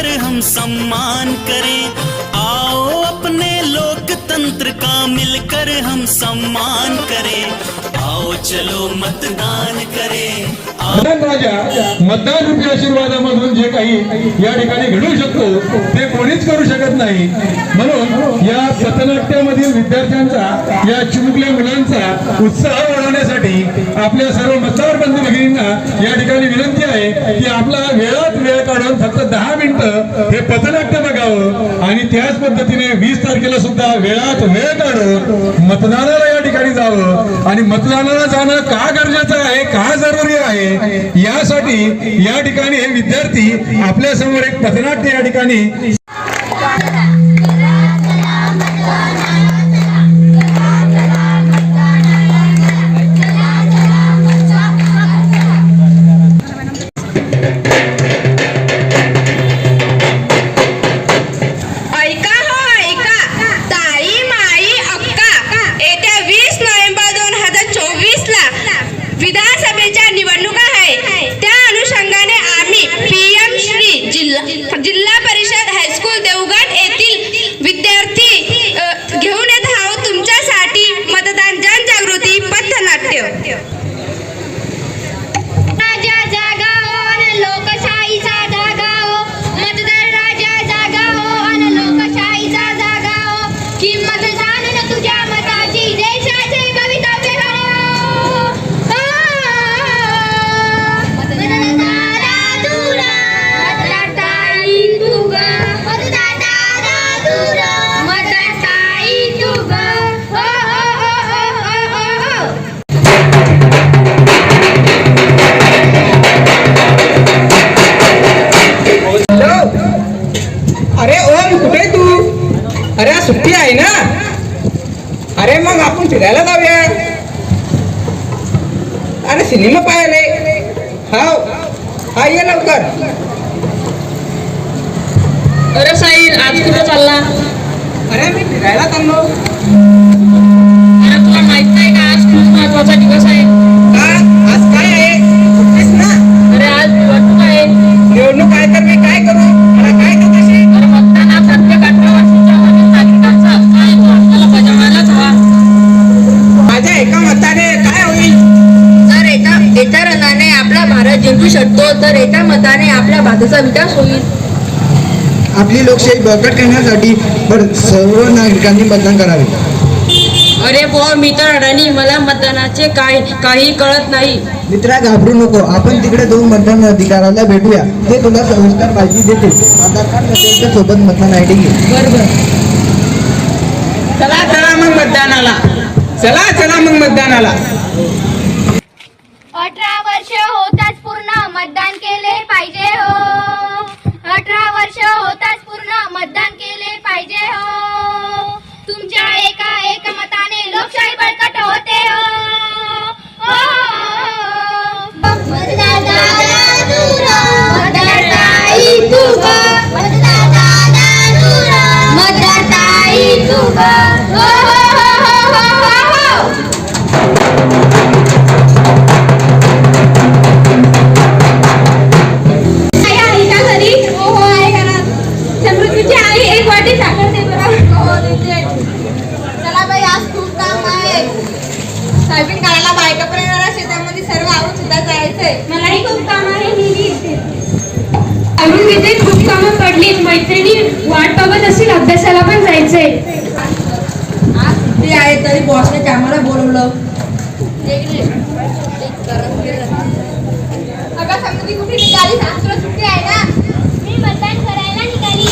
कर हम सम्मान करें। आओ अपने लोकतंत्र का मिलकर हम सम्मान करें। आओ चलो मतदान करें। मतदान राजा मतदान रूपी आशीर्वादामधून जे काही या ठिकाणी घडू शकतो ते कोणीच करू शकत नाही. म्हणून या पथनाट्यामधील विद्यार्थ्यांचा या चिमुकल्या मुलांचा उत्साह वाढवण्यासाठी आपल्या सर्व मतदार बंधू भगिनींना या ठिकाणी विनंती आहे की आपला वेळात वेळ काढून फक्त दहा मिनिटं हे पथनाट्य बघावं. आणि त्याच पद्धतीने वीस तारखेला सुद्धा वेळात वेळ काढून मतदानाला या ठिकाणी जावं. आणि मतदानाला जाणं का गरजेचं आहे का जरुरी आहे यासाठी या ठिकाणी हे विद्यार्थी आपल्यासमोर एक पथनाट्य या ठिकाणी फिरायला जाऊया. अरे सिनेमा पाहायला हाव. हा ये लवकर. अरे साहिल आज कुठं चालला? अरे मी फिरायला चाललो. अरे तुला माहीत नाही का आज खूप महत्त्वाचा दिवस आहे का आज काय आहे सुट्टीच ना अरे आज निवडणूक आहे निवडणूक आहे तर मी काय करू मला काय तर तशी तर मतदान हा प्रत्येक अठरा वर्षाच्या वरील नागरिकांचा हक्क आहे तो आपल्याला बजावायलाच हवा माझ्या एका मताने काय होईल जर एका एका रनाने आपला जिंकू शकतो. तर एका मताने आपल्या भारताचा विकास होईल. आपली लोकशाही बळकट करण्यासाठी पर- सर्व नागरिकांनी मतदान करावे. अरे बुवा मी तर अडाणी. मला मतदानाचे काय काही कळत नाही. मित्रा घाबरू नको. आपण तिकडे जाऊन मतदान अधिकाऱ्याला भेटूया. ते तुला सविस्तर माहिती देतील आधार कार्ड नसेल तर सोबत मतदान आय डी घे. चला चला मग मतदानाला. चला चला मग मतदानाला. अठरा वर्ष केले पाहिजे हो. अठरा वर्ष होताच पूर्ण मतदान केले पाहिजे हो. तुमच्या एका एक मताने लोकशाही बळकट होते हो. हो. मतदाता साखर दे बरं. हो देते. चला बाई आज खूप काम आहे. सोयाबीन काढायला बायका पण येणार आहे. शेतामध्ये सर्व आवरून सुद्धा जायचंय. मलाही खूप काम आहे मी येते अरुण तिथे खूप कामं पडली मैत्रिणी वाट बघत असेल अभ्यासाला पण जायचंय. आज सुट्टी आहे तरी बॉसने कॅमेरा बोलवलं. अगं समृद्धी कुठे निघाली? आज तुला सुट्टी आहे ना मी मतदान करायला निघाली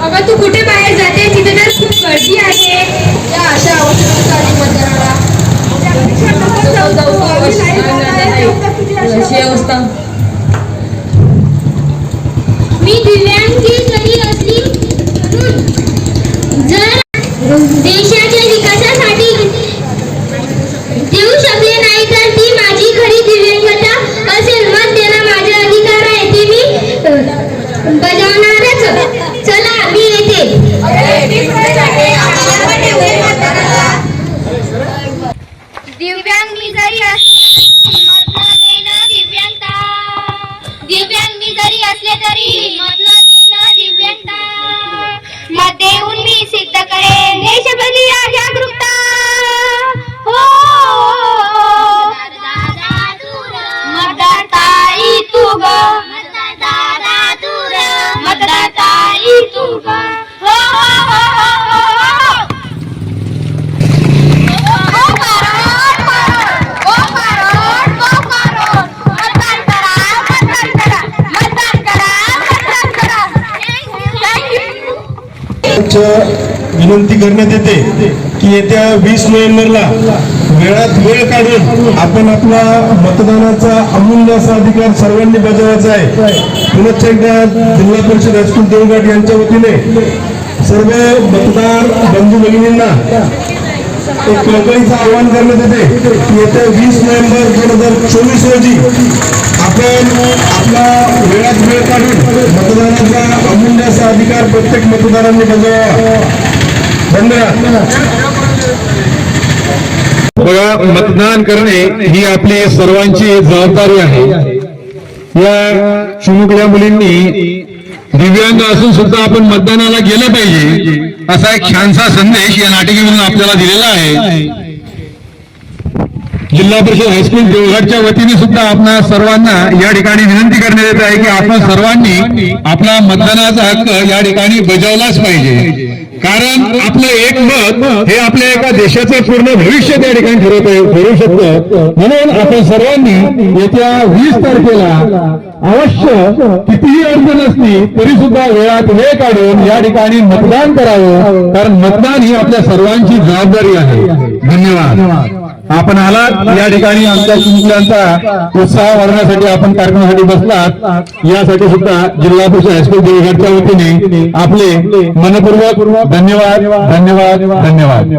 अगं जाते तिथे तर खूप गर्दी आहे या अशा अवस्थेसाठी मतदानाला जाऊ जाऊ अशी अशी अवस्था विनंती करण्यात येते की येत्या वीस नोव्हेंबरला वेळात वेळ काढून आपण आपला मतदानाचा अमूल्य असा अधिकार सर्वांनी बजावायचा आहे. पुनश्च एकदा जिल्हा परिषद हायस्कूल देवघाट यांच्या वतीने सर्व मतदार बंधू भगिनींना एक कळकळीचं आवाहन करण्यात येते की येत्या वीस नोव्हेंबर दोन हजार चोवीस रोजी आपण आपला वेळात वेळ मतदानाचा अमूल्य असा अधिकार प्रत्येक मतदारांनी बजावा. बघा मतदान करणे ही आपली सर्वांची जबाबदारी आहे. या चिमुकल्या मुलींनी दिव्यांग असून सुद्धा आपण मतदानाला गेलं पाहिजे असा एक छानसा संदेश या नाटिकेमधून आपल्याला दिलेला आहे. जिल्हा परिषद हायस्कूल देवघाटच्या वतीने सुद्धा आपणा सर्वांना या ठिकाणी विनंती करण्यात येत आहे की आपण सर्वांनी आपला मतदानाचा हक्क या ठिकाणी बजावलाच पाहिजे. कारण आपलं एक मत हे आपल्या एका देशाचं पूर्ण भविष्य त्या ठिकाणी ठरवत शकतं. म्हणून आपण सर्वांनी येत्या वीस तारखेला अवश्य कितीही अडचण असली तरी सुद्धा वेळात वेळ काढून या ठिकाणी मतदान करावं. कारण मतदान ही आपल्या सर्वांची जबाबदारी आहे. धन्यवाद. आपण आलात. या ठिकाणी आमच्या चिमुकल्यांचा उत्साह वाढवण्यासाठी आपण कार्यक्रमासाठी बसलात. यासाठी सुद्धा जिल्हा परिषद हायस्कूल देवघाटच्या वतीने आपले मनपूर्वक धन्यवाद धन्यवाद धन्यवाद.